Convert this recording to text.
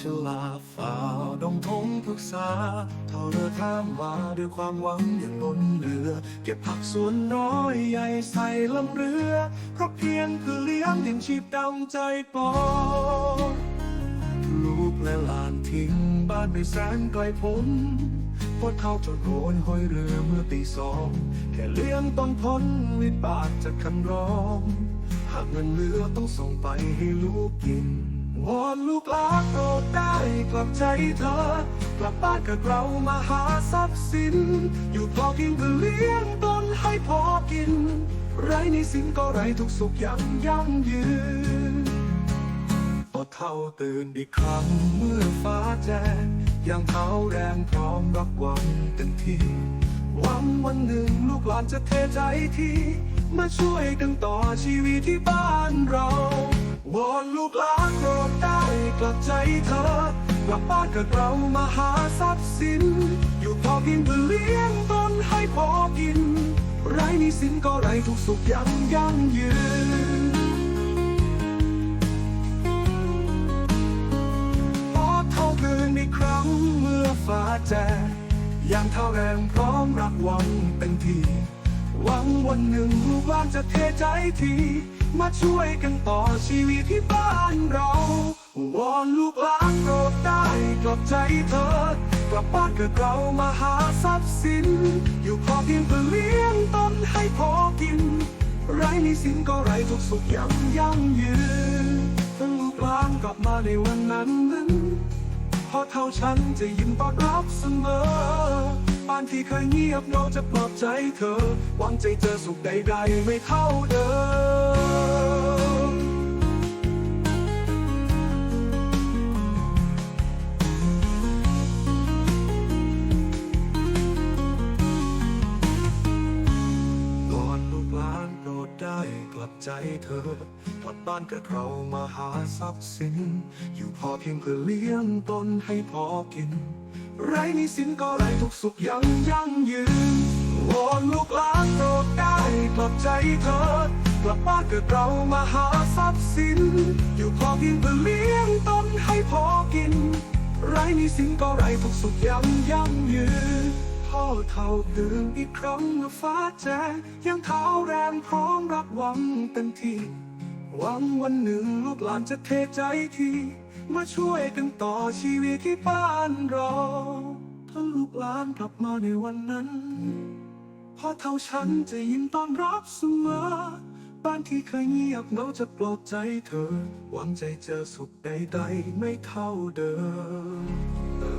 ฉลาฝ่าดงทงปรึกษาเท่าเรือข้ามมาด้วยความหวังอย่างล้นเรือ เก็บผักสวนน้อยใหญ่ใส่ลำเรือเพราะเพียงคือเลี้ยงดินชีพดำใจปอลูกและหลานทิ้งบ้านไปแสนไกลพ้นพดเข้าจดโอนห้อยเรือเมื่อตีสองแค่เลี้ยงต้องพ้นวิบากจากคันร้อง หากเงินเหลือต้องส่งไปให้ลูกกิน วอนลูกหลานโปรดได้กลับใจเธอกลับบ้านกับเรามาหาทรัพย์สิน อยู่พอกินเพื่อเลี้ยงตนให้พอกิน ไรในสินก็ไรทุกสุขยังยั่งยืนพอเท่าตื่นอีกครั้งเมื่อฟ้าแจ้งยังเท้าแรงพร้อมรับวังเต็มที่หวังวันหนึ่งลูกหลานจะเทใจที่ มาช่วยกันต่อชีวิตที่บ้านเรา วอนลูกหลานโปรดได้กลับใจเธอกลับบ้านกับเรามาหาทรัพย์สิน อยู่พอกินเพื่อเลี้ยงตนให้พอกิน ไรนี้สินก็ไรทุกสุขยังยั่งยืนพอเท่าคืนอีครั้งเมื่อฟ้าแจ้งยังเท่าแรงพร้อมรักหวังเป็นที หวังวันหนึ่งลูกหลานจะเทใจที มาช่วยกันต่อชีวิตที่บ้านเราวอนลูกหลานโปรดได้กลับใจเธอกลับบ้านกับเรามาหาทรัพย์สิน อยู่พอเพียงเพื่อเลี้ยงตนให้พอกิน ไรหนี้สินก็ไรทุกสุขยังยั่งยืนตั้งลูกหลานกลับมาในวันนั้นนั้นพราะเท่าฉันจะยิ้มต้อนรับเสมอานที่เคยเงียบเราจะปลอบใจเธอ หวังใจเจอสุขใดๆไม่เท่าเดิมวอนลูกหลานโปรดได้กลับใจเธอ กลับบ้านกับเรามาหาทรัพย์สิน อยู่พอเพียงเพื่อเลี้ยงตนให้พอกิน ไรหนี้สินก็ไรทุกสุขยังยั่งยืนวอนลูกหลานโปรดได้กลับใจเธอกลับบ้านเกับเรามาหาทรัพย์สิน อยู่พอเพียงเพื่อเลี้ยงตนให้พอกิน ไรหนี้สินก็ไรทุกสุขยังยั่งยืนพ่อเท่าตื่นอีกครั้งเมื่อฟ้าแจ้งยังเท้าแรงพร้อมรักหวังเต็มที่หวังวันหนึ่งลูกหลานจะเทใจที มาช่วยกันต่อชีวิตที่บ้านเราถ้าลูกหลานกลับมาในวันนั้นพ่อเท่าฉันจะยิ้มต้อนรับเสมอ บ้านที่เคยเงียบเราจะปลอบใจเธอ หวังใจเจอสุขใดๆไม่เท่าเดิม